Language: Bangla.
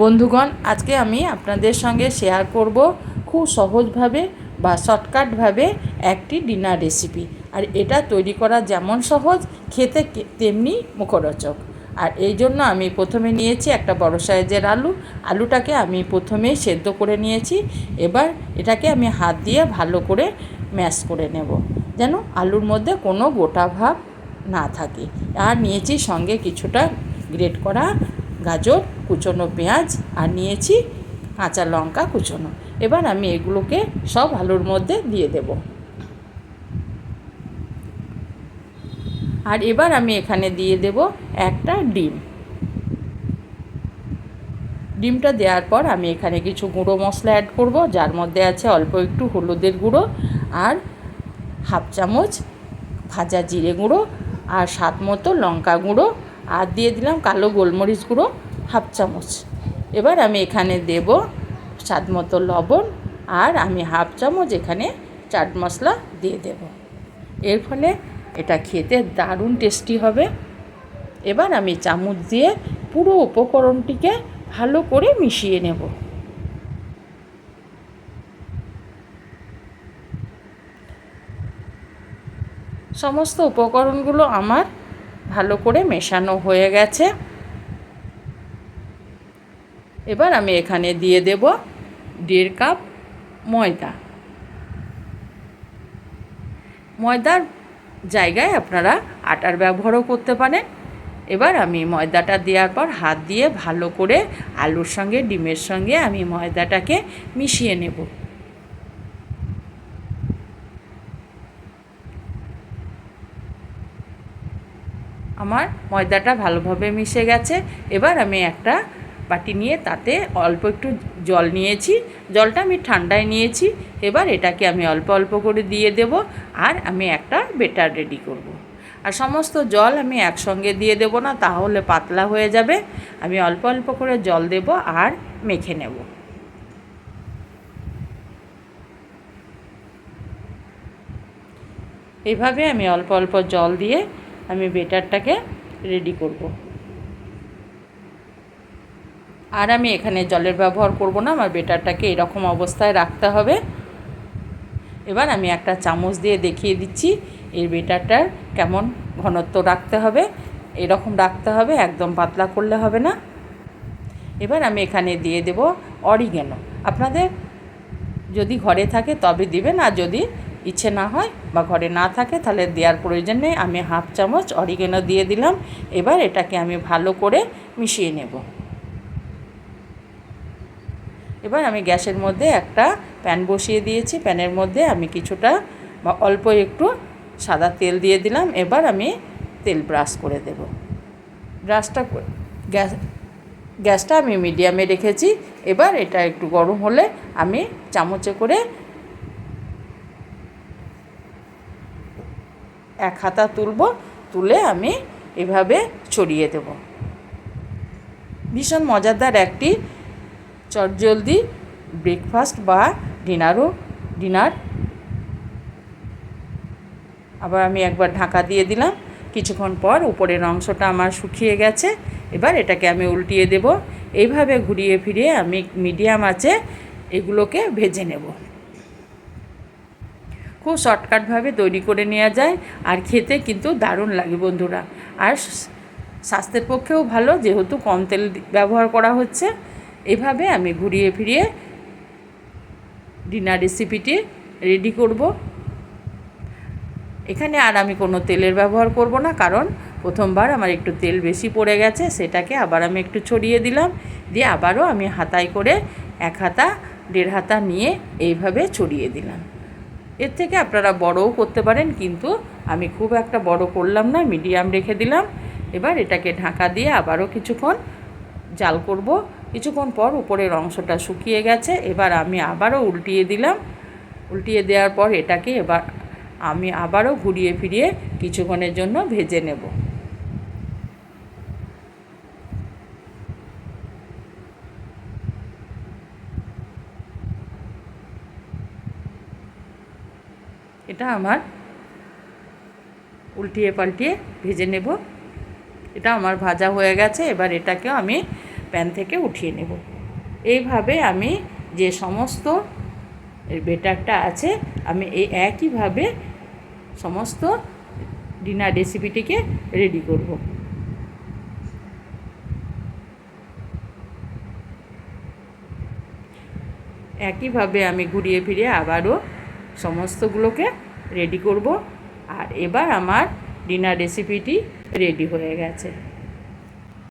বন্ধুগণ, আজকে আমি আপনাদের সঙ্গে শেয়ার করব খুব সহজভাবে বা শর্টকাটভাবে একটি ডিনার রেসিপি আর এটা তৈরি করা যেমন সহজ, খেতে তেমনি মুখরোচক। আর এই জন্য আমি প্রথমে নিয়েছি একটা বড় সাইজের আলু। আলুটাকে আমি প্রথমে সেদ্ধ করে নিয়েছি। এবার এটাকে আমি হাত দিয়ে ভালো করে ম্যাশ করে নেব, যেন আলুর মধ্যে কোনো গোটা ভাব না থাকে। আর নিয়েছি সঙ্গে কিছুটা গ্রেট করা গাজর কুচনো পেঁয়াজ আর নিয়েছি কাঁচা লঙ্কা কুচনো। এবার আমি এগুলোকে সব আলুর মধ্যে দিয়ে দেব। আর এবার আমি এখানে দিয়ে দেব একটা ডিম। ডিমটা দেওয়ার পর আমি এখানে কিছু গুঁড়ো মশলা অ্যাড করব, যার মধ্যে আছে অল্প একটু হলুদের গুঁড়ো আর হাফ চামচ ভাজা জিরে গুঁড়ো আর স্বাদ মতো লঙ্কা গুঁড়ো। আর দিয়ে দিলাম কালো গোলমরিচ গুঁড়ো। হাফ চামচ। এবার আমি এখানে দেব স্বাদ মতো লবণ আর আমি হাফ চামচ এখানে চাট মশলা দিয়ে দেব। এর ফলে এটা খেতে দারুণ টেস্টি হবে। এবার আমি চামচ দিয়ে পুরো উপকরণটিকে ভালো করে মিশিয়ে নেব। সমস্ত উপকরণগুলো আমার ভালো করে মেশানো হয়ে গেছে। এবার আমি এখানে দিয়ে দেব দেড় কাপ ময়দা। ময়দার জায়গায় আপনারা আটার ব্যবহারও করতে পারেন। এবার আমি ময়দাটা দেওয়ার পর হাত দিয়ে ভালো করে আলুর সঙ্গে, ডিমের সঙ্গে আমি ময়দাটাকে মিশিয়ে নেব। আমার ময়দাটা ভালোভাবে মিশে গেছে। এবার আমি একটা বাটি নিয়ে তাতে অল্প একটু জল নিয়েছি। জলটা আমি ঠান্ডায় নিয়েছি। এবার এটাকে আমি অল্প অল্প করে দিয়ে দেব আর আমি একটা বেটার রেডি করব। আর সমস্ত জল আমি একসঙ্গে দিয়ে দেব না, তাহলে পাতলা হয়ে যাবে। আমি অল্প অল্প করে জল দেব আর মেখে নেব। এভাবে আমি অল্প অল্প জল দিয়ে আমি বেটারটাকে রেডি করব। আর আমি এখানে জলের ব্যবহার করব না, আমার বেটারটাকে এরকম অবস্থায় রাখতে হবে। এবার আমি একটা চামচ দিয়ে দেখিয়ে দিচ্ছি, এই বেটারটার কেমন ঘনত্ব রাখতে হবে। এরকম রাখতে হবে, একদম পাতলা করলে হবে না। এবার আমি এখানে দিয়ে দেব অরিগেনো। আপনাদের যদি ঘরে থাকে তবে দিবেন, আর যদি ইচ্ছে না হয় বা ঘরে না থাকে তাহলে দেওয়ার প্রয়োজন নেই। আমি হাফ চামচ অরিগেনো দিয়ে দিলাম। এবার এটাকে আমি ভালো করে মিশিয়ে নেব। এবার আমি গ্যাসের মধ্যে একটা প্যান বসিয়ে দিয়েছি। প্যানের মধ্যে আমি কিছুটা অল্প একটু সাদা তেল দিয়ে দিলাম। এবার আমি তেল ব্রাশ করে দেব। ব্রাশটা গ্যাস, গ্যাসটা আমি মিডিয়ামে রেখেছি। এবার এটা একটু গরম হলে আমি চামচে করে এক হাতা তুলব। তুলে আমি এভাবে ছড়িয়ে দেব। ভীষণ মজাদার একটি চটজলদি ব্রেকফাস্ট বা ডিনারও ডিনার আবার আমি একবার ঢাকা দিয়ে দিলাম। কিছুক্ষণ পর উপরের অংশটা আমার শুকিয়ে গেছে। এবার এটাকে আমি উল্টিয়ে দেব। এইভাবে ঘুরিয়ে ফিরিয়ে আমি মিডিয়াম আছে, এগুলোকে ভেজে নেব। খুব শর্টকাটভাবে তৈরি করে নেওয়া যায়। আর খেতে কিন্তু দারুণ লাগে বন্ধুরা। আর স্বাস্থ্যের পক্ষেও ভালো, যেহেতু কম তেল ব্যবহার করা হচ্ছে। এভাবে আমি ঘুরিয়ে ফিরিয়ে ডিনার রেসিপিটি রেডি করব। এখানে আর আমি কোনো তেলের ব্যবহার করব না, কারণ প্রথমবার আমার একটু তেল বেশি পড়ে গেছে, সেটাকে আবার আমি একটু ছড়িয়ে দিলাম, দিয়ে আবারও আমি হাতায় করে এক হাতা, দেড় হাতা নিয়ে এইভাবে ছড়িয়ে দিলাম। এর থেকে আপনারা বড়ও করতে পারেন, কিন্তু আমি খুব একটা বড় করলাম না মিডিয়াম রেখে দিলাম। এবার এটাকে ঢাকা দিয়ে আবারও কিছুক্ষণ জাল করব কিছুক্ষণ পর উপরের অংশটা শুকিয়ে গেছে। এবার আমি আবারও উল্টিয়ে দিলাম। উল্টিয়ে দেওয়ার পর এটাকে এবার আমি আবারও ঘুরিয়ে ফিরিয়ে কিছুক্ষণের জন্য ভেজে নেব। এটা আমার উল্টিয়ে পাল্টিয়ে ভেজে নেব। এটা আমার ভাজা হয়ে গেছে। এবার এটাকেও আমি প্যান থেকে উঠিয়ে নেব। এইভাবে আমি যে সমস্ত বেটারটা আছে, আমি এই একইভাবে সমস্ত ডিনার রেসিপিটিকে রেডি করব। একইভাবে আমি ঘুরিয়ে ফিরিয়ে আবারও সমস্তগুলোকে রেডি করব। আর এবার আমার ডিনার রেসিপিটি রেডি হয়ে গেছে।